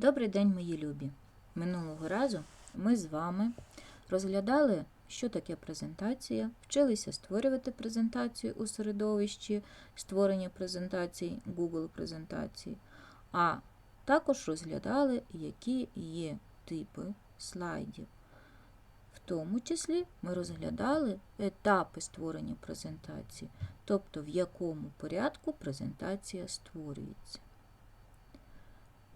Добрий день, мої любі! Минулого разу ми з вами розглядали, що таке презентація, вчилися створювати презентацію у середовищі створення презентацій, Google презентацій, а також розглядали, які є типи слайдів. В тому числі ми розглядали етапи створення презентації, тобто в якому порядку презентація створюється.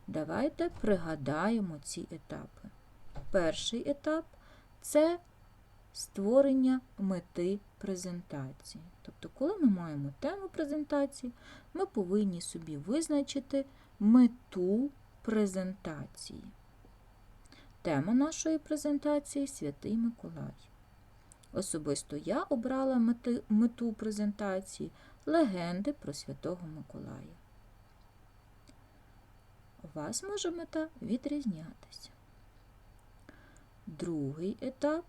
Давайте пригадаємо ці етапи. Перший етап це створення мети презентації. Тобто, коли ми маємо тему презентації, ми повинні собі визначити мету презентації. Тема нашої презентації Святий Миколай. Особисто я обрала мету презентації легенди про Святого Миколая. Вас може мета відрізнятися. Другий етап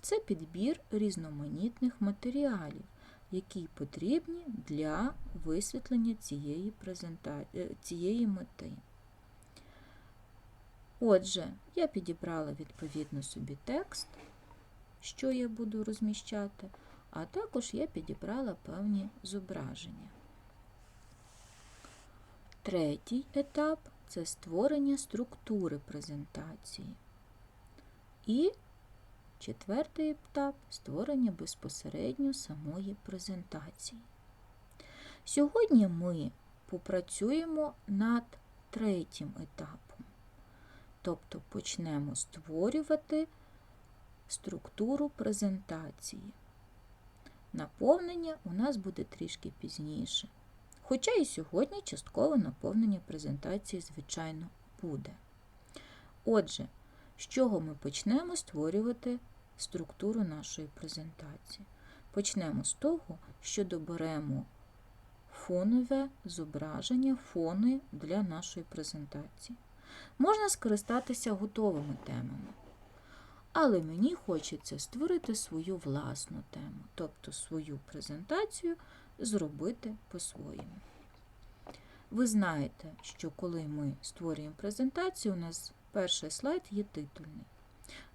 це підбір різноманітних матеріалів, які потрібні для висвітлення цієї, презента... е, цієї мети. Отже, я підібрала відповідно собі текст, що я буду розміщати, а також я підібрала певні зображення. Третій етап це створення структури презентації. І четвертий етап створення безпосередньо самої презентації. Сьогодні ми попрацюємо над третім етапом, тобто почнемо створювати структуру презентації. Наповнення у нас буде трішки пізніше. Хоча і сьогодні часткове наповнення презентації, звичайно, буде. Отже, з чого ми почнемо створювати структуру нашої презентації? Почнемо з того, що доберемо фонове зображення, фони для нашої презентації. Можна скористатися готовими темами. Але мені хочеться створити свою власну тему, тобто свою презентацію зробити по-своєму. Ви знаєте, що коли ми створюємо презентацію, у нас перший слайд є титульний.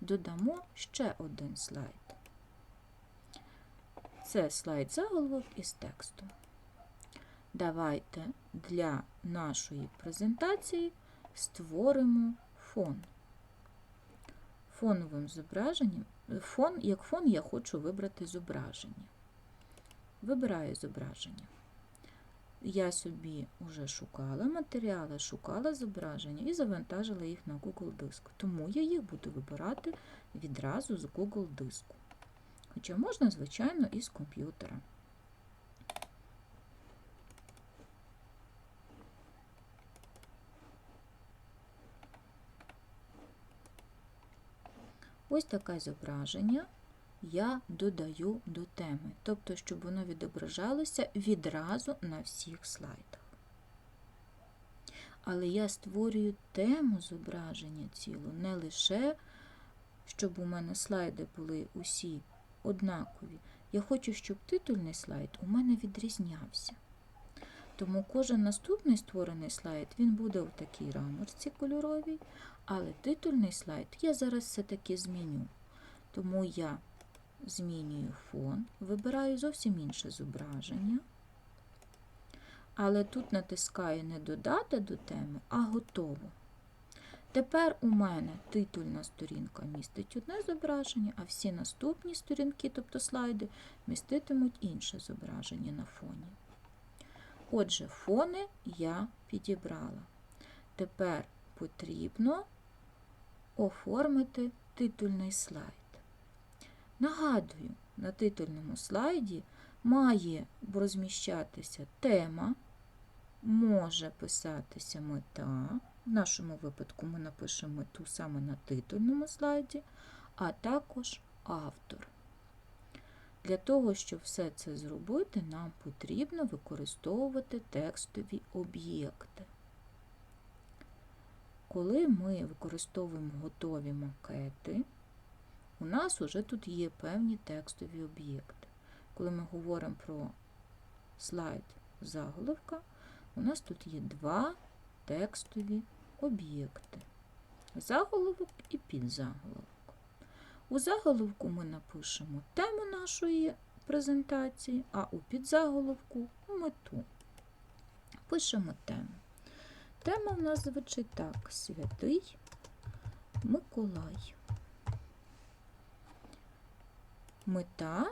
Додамо ще один слайд. Це слайд заголовок із текстом. Давайте для нашої презентації створимо фон. Фоновим зображенням, фон, як фон я хочу вибрати зображення. Вибираю зображення. Я собі вже шукала матеріали, шукала зображення і завантажила їх на Google диск. Тому я їх буду вибирати відразу з Google диску. Хоча можна, звичайно, і з комп'ютера. Ось таке зображення я додаю до теми, тобто, щоб воно відображалося відразу на всіх слайдах. Але я створюю тему зображення цілу, не лише, щоб у мене слайди були усі однакові. Я хочу, щоб титульний слайд у мене відрізнявся. Тому кожен наступний створений слайд він буде в такій рамочці кольоровій, але титульний слайд я зараз все-таки зміню. Тому я змінюю фон, вибираю зовсім інше зображення. Але тут натискаю не додати до теми, а готово. Тепер у мене титульна сторінка містить одне зображення, а всі наступні сторінки, тобто слайди, міститимуть інше зображення на фоні. Отже, фони я підібрала. Тепер потрібно оформити титульний слайд. Нагадую, на титульному слайді має розміщатися тема, може писатися мета. В нашому випадку ми напишемо мету саме на титульному слайді, а також автор. Для того, щоб все це зробити, нам потрібно використовувати текстові об'єкти. Коли ми використовуємо готові макети, у нас вже тут є певні текстові об'єкти. Коли ми говоримо про слайд заголовка, у нас тут є два текстові об'єкти. Заголовок і підзаголовок. У заголовку ми напишемо тему нашої презентації, а у підзаголовку мету. Пишемо тему. Тема в нас звучить так: Святий Миколай. Мета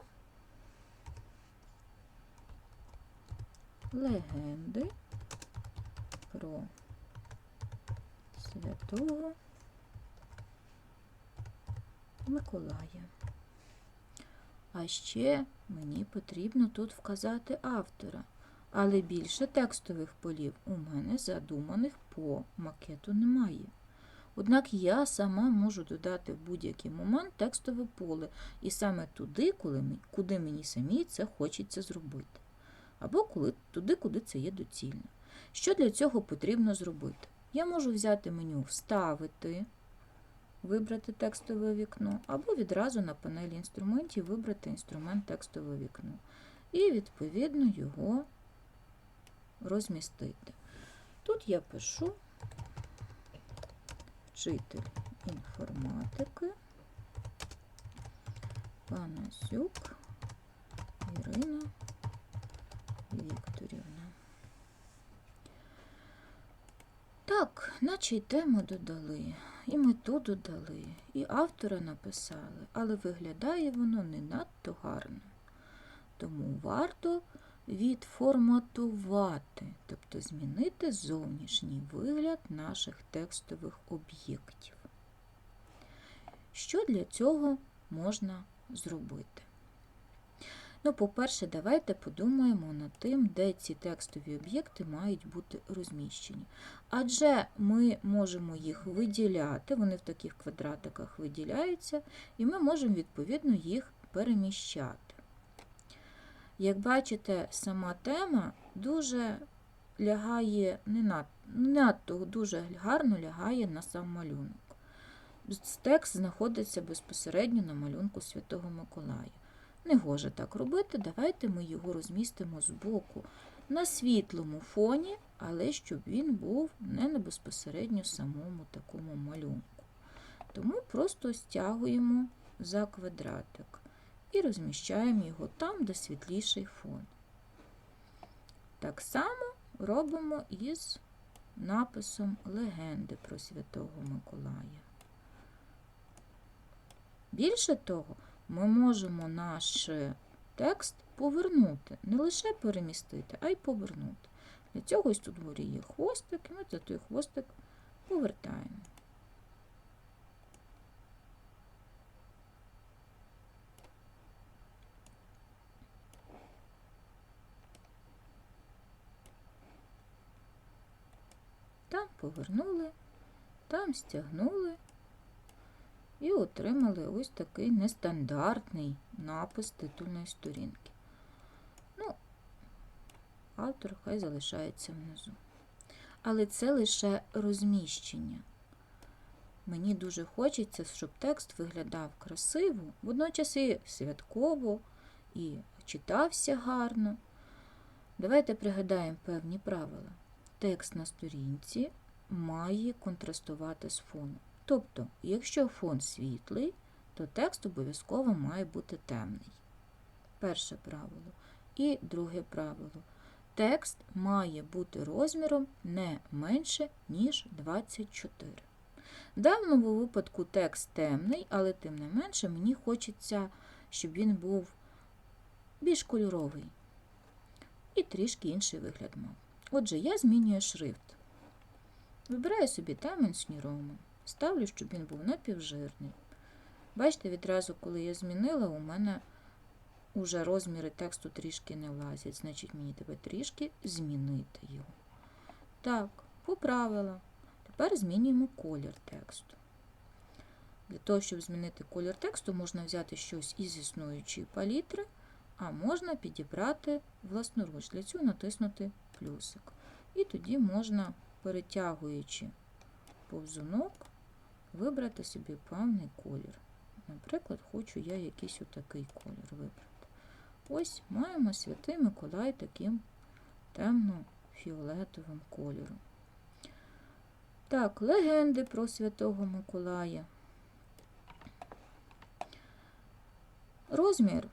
легенди про святого Миколая. А ще мені потрібно тут вказати автора, але більше текстових полів у мене задуманих по макету немає. Однак я сама можу додати в будь-який момент текстове поле і саме туди, коли, куди мені самі це хочеться зробити. Або коли, туди, куди це є доцільно. Що для цього потрібно зробити? Я можу взяти меню Вставити, вибрати текстове вікно, або відразу на панелі інструментів вибрати інструмент текстове вікно. І, відповідно, його розмістити. Тут я пишу вчитель інформатики Панасюк Ірина Вікторівна. Так, наче й тему додали, і мету додали, і автора написали, але виглядає воно не надто гарно. Тому варто відформатувати, тобто змінити зовнішній вигляд наших текстових об'єктів. Що для цього можна зробити? Ну, по-перше, давайте подумаємо над тим, де ці текстові об'єкти мають бути розміщені. Адже ми можемо їх виділяти, вони в таких квадратиках виділяються, і ми можемо відповідно їх переміщати. Як бачите, сама тема дуже лягає, не над- надто дуже гарно лягає на сам малюнок. Текст знаходиться безпосередньо на малюнку Святого Миколая. Не гоже так робити, давайте ми його розмістимо збоку на світлому фоні, але щоб він був не на безпосередньо самому такому малюнку. Тому просто стягуємо за квадратик і розміщаємо його там, де світліший фон. Так само робимо із написом легенди про Святого Миколая. Більше того, ми можемо наш текст повернути, не лише перемістити, а й повернути. Для цього ось тут вгорі є хвостик, і ми за той хвостик повертаємо. Там повернули, там стягнули і отримали ось такий нестандартний напис титульної сторінки. Ну, автор хай залишається внизу. Але це лише розміщення. Мені дуже хочеться, щоб текст виглядав красиво, водночас і святково, і читався гарно. Давайте пригадаємо певні правила. Текст на сторінці має контрастувати з фоном. Тобто, якщо фон світлий, то текст обов'язково має бути темний. Перше правило. І друге правило. Текст має бути розміром не менше, ніж 24. В даному випадку текст темний, але тим не менше мені хочеться, щоб він був більш кольоровий і трішки інший вигляд мав. Отже, я змінюю шрифт. Вибираю собі Times New Ставлю, щоб він був напівжирний. Бачите, відразу, коли я змінила, у мене уже розміри тексту трішки не влазять. Значить, мені треба трішки змінити його. Так, поправила. Тепер змінюємо колір тексту. Для того, щоб змінити колір тексту, можна взяти щось із існуючої палітри, а можна підібрати власноруч. Для цього натиснути плюсик. І тоді можна, перетягуючи повзунок, вибрати собі певний колір. Наприклад, хочу я якийсь отакий колір вибрати. Ось маємо святий Миколай таким темно-фіолетовим кольором. Так, легенди про Святого Миколая. Розмір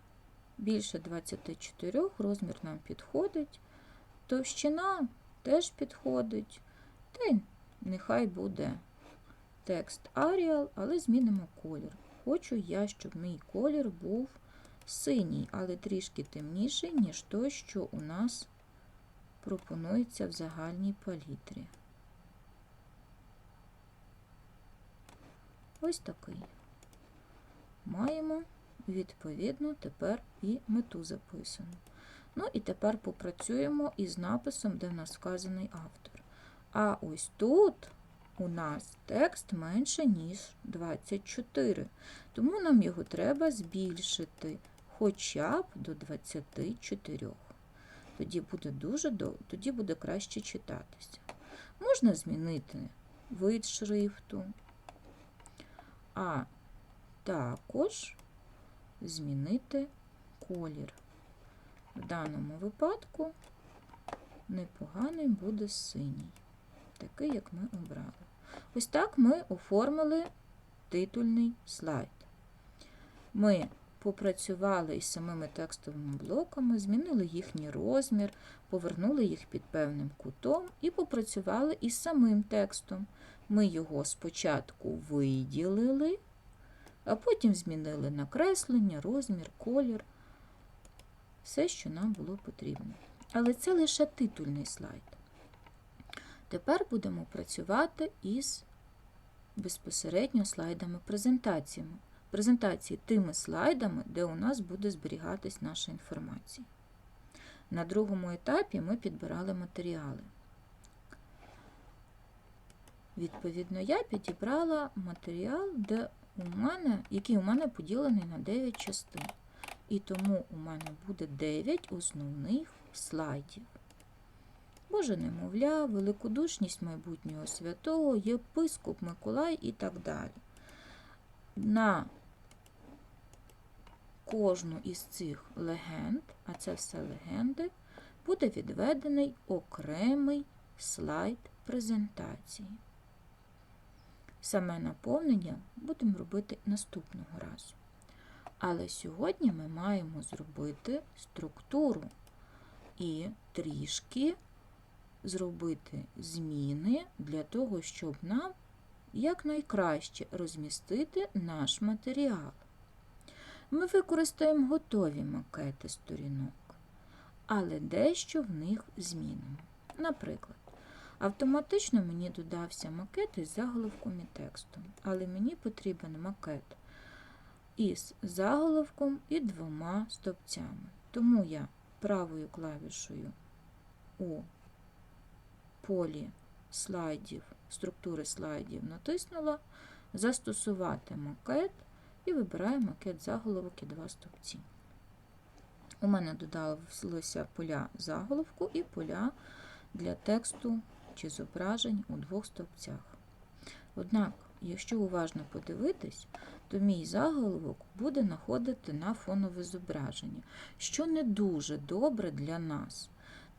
більше 24, розмір нам підходить. Товщина теж підходить. Та й нехай буде текст Arial, але змінимо колір. Хочу я, щоб мій колір був синій, але трішки темніший, ніж той, що у нас пропонується в загальній палітрі. Ось такий. Маємо, відповідно, тепер і мету записану. Ну і тепер попрацюємо із написом, де в нас вказаний автор. А ось тут у нас текст менше, ніж 24. Тому нам його треба збільшити хоча б до 24. Тоді буде дуже тоді буде краще читатися. Можна змінити вид шрифту, а також змінити колір. В даному випадку непоганий буде синій, такий, як ми обрали. Ось так ми оформили титульний слайд. Ми попрацювали із самими текстовими блоками, змінили їхній розмір, повернули їх під певним кутом і попрацювали із самим текстом. Ми його спочатку виділили, а потім змінили накреслення, розмір, колір, все, що нам було потрібно. Але це лише титульний слайд. Тепер будемо працювати із безпосередньо слайдами презентаціями. Презентації тими слайдами, де у нас буде зберігатись наша інформація. На другому етапі ми підбирали матеріали. Відповідно, я підібрала матеріал, де у мене, який у мене поділений на 9 частин. І тому у мене буде 9 основних слайдів. Боже немовля, великодушність майбутнього святого, єпископ Миколай і так далі. На кожну із цих легенд, а це все легенди, буде відведений окремий слайд презентації. Саме наповнення будемо робити наступного разу. Але сьогодні ми маємо зробити структуру і трішки зробити зміни для того, щоб нам якнайкраще розмістити наш матеріал. Ми використаємо готові макети сторінок, але дещо в них змінимо. Наприклад, автоматично мені додався макет із заголовком і текстом, але мені потрібен макет із заголовком і двома стовпцями. Тому я правою клавішою у полі слайдів, структури слайдів натиснула Застосувати макет і вибираю макет заголовок і два стовпці. У мене додалися поля заголовку і поля для тексту чи зображень у двох стовпцях. Однак, якщо уважно подивитись, то мій заголовок буде находити на фонове зображення, що не дуже добре для нас,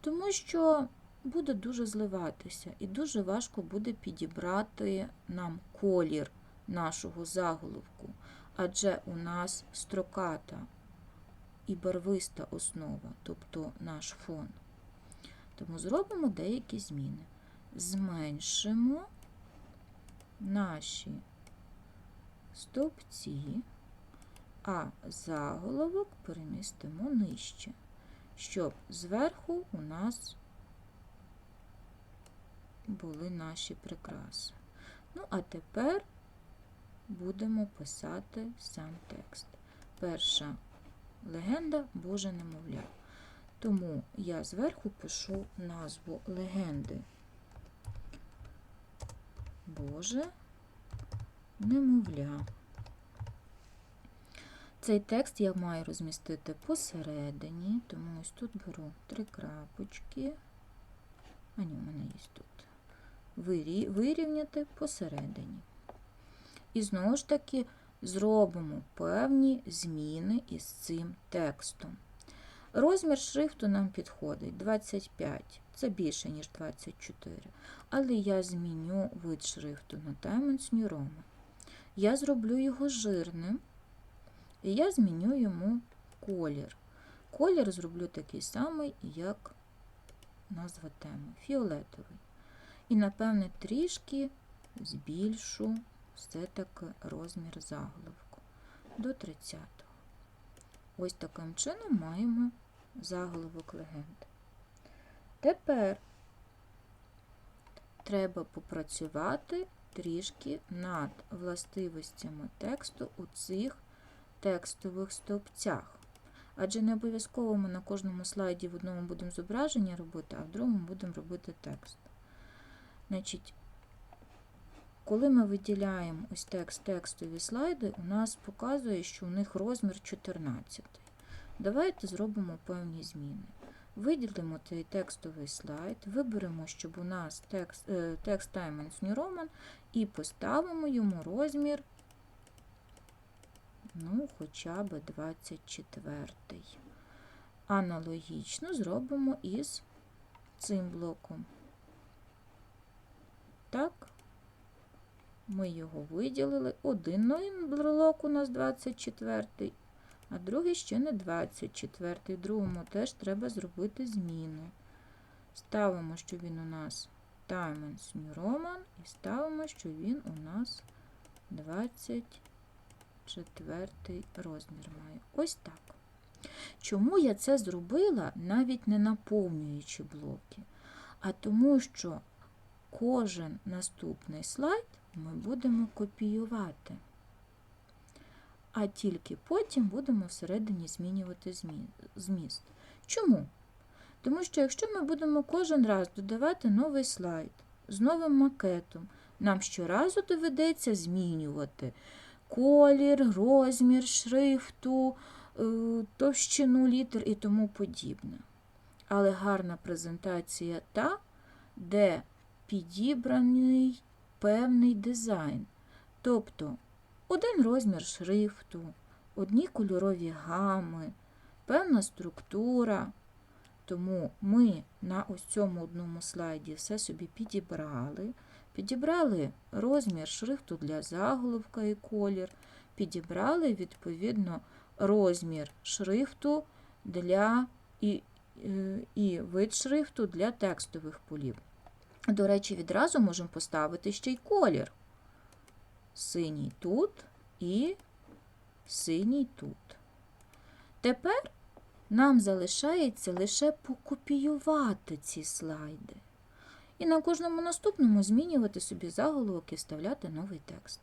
тому що буде дуже зливатися і дуже важко буде підібрати нам колір нашого заголовку, адже у нас строката і барвиста основа, тобто наш фон. Тому зробимо деякі зміни. Зменшимо наші стовпці, а заголовок перемістимо нижче, щоб зверху у нас були наші прикраси. Ну, а тепер будемо писати сам текст. Перша легенда Боже немовля. Тому я зверху пишу назву легенди. Боже немовля. Цей текст я маю розмістити посередині, тому ось тут беру три крапочки. А ні, у мене є тут. Вирі- Вирівняти посередині. І знову ж таки зробимо певні зміни із цим текстом. Розмір шрифту нам підходить 25. Це більше, ніж 24. Але я зміню вид шрифту на Diamonds New Roman. Я зроблю його жирним, і я зміню йому колір. Колір зроблю такий самий, як назва теми фіолетовий. І, напевне, трішки збільшу все-таки розмір заголовку до 30. Ось таким чином маємо заголовок легенди. Тепер треба попрацювати трішки над властивостями тексту у цих текстових стовпцях. Адже не обов'язково ми на кожному слайді в одному будемо зображення робити, а в другому будемо робити текст. Значить, коли ми виділяємо ось текст текстові слайди, у нас показує, що у них розмір 14. Давайте зробимо певні зміни. Виділимо цей текстовий слайд, виберемо, щоб у нас текст, е, текст Diamonds New Roman і поставимо йому розмір, ну, хоча б 24. Аналогічно зробимо із цим блоком. Так, ми його виділили. Один блок у нас 24, а другий ще не 24. В другому теж треба зробити зміну. Ставимо, що він у нас New Roman, і ставимо, що він у нас 24 розмір має. Ось так. Чому я це зробила, навіть не наповнюючи блоки? А тому, що кожен наступний слайд ми будемо копіювати, а тільки потім будемо всередині змінювати зміст. Чому? Тому що якщо ми будемо кожен раз додавати новий слайд з новим макетом, нам щоразу доведеться змінювати колір, розмір, шрифту, е, товщину літер і тому подібне. Але гарна презентація та, де підібраний певний дизайн. Тобто один розмір шрифту, одні кольорові гами, певна структура. Тому ми на ось цьому одному слайді все собі підібрали. Підібрали розмір шрифту для заголовка і колір, підібрали, відповідно, розмір шрифту для і, е, і вид шрифту для текстових полів. До речі, відразу можемо поставити ще й колір. Синій тут і синій тут. Тепер нам залишається лише покопіювати ці слайди. І на кожному наступному змінювати собі заголовок і вставляти новий текст.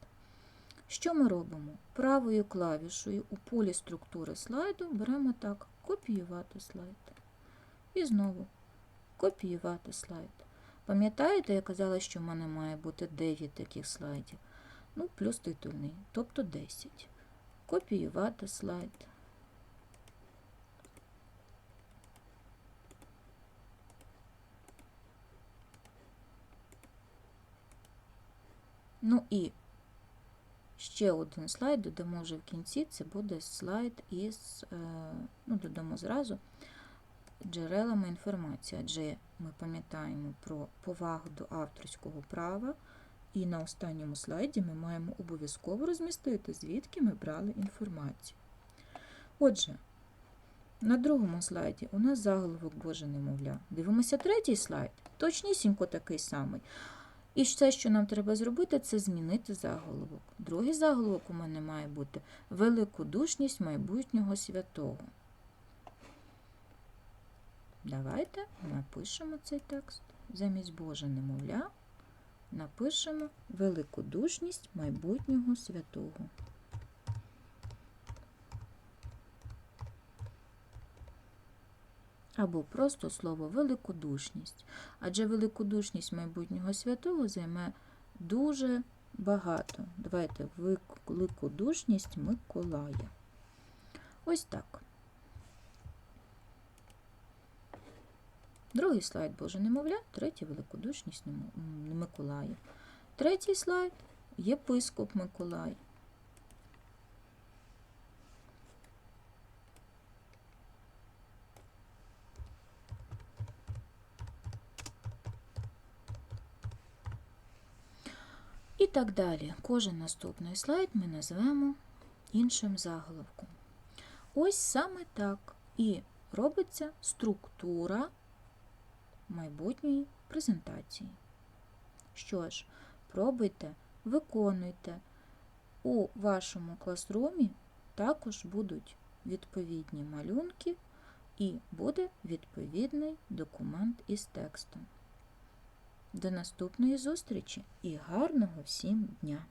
Що ми робимо? Правою клавішою у полі структури слайду беремо так, копіювати слайд. І знову копіювати слайд. Пам'ятаєте, я казала, що в мене має бути 9 таких слайдів. Ну, плюс титульний, тобто 10. Копіювати слайд. Ну і ще один слайд додамо вже в кінці, це буде слайд із, е, ну, додамо зразу джерелами інформації, адже ми пам'ятаємо про повагу до авторського права, і на останньому слайді ми маємо обов'язково розмістити, звідки ми брали інформацію. Отже, на другому слайді у нас заголовок Боже немовля. Дивимося третій слайд, точнісінько такий самий. І все, що нам треба зробити, це змінити заголовок. Другий заголовок у мене має бути великодушність майбутнього святого. Давайте напишемо цей текст. Замість Боже немовля напишемо великодушність майбутнього святого. Або просто слово великодушність. Адже великодушність майбутнього святого займе дуже багато. Давайте великодушність Миколая. Ось так. Другий слайд Боже немовля, третій великодушність Миколаїв. Третій слайд єпископ Миколай. І так далі. Кожен наступний слайд ми назвемо іншим заголовком. Ось саме так і робиться структура майбутньої презентації. Що ж, пробуйте, виконуйте. У вашому класрумі також будуть відповідні малюнки і буде відповідний документ із текстом. До наступної зустрічі і гарного всім дня!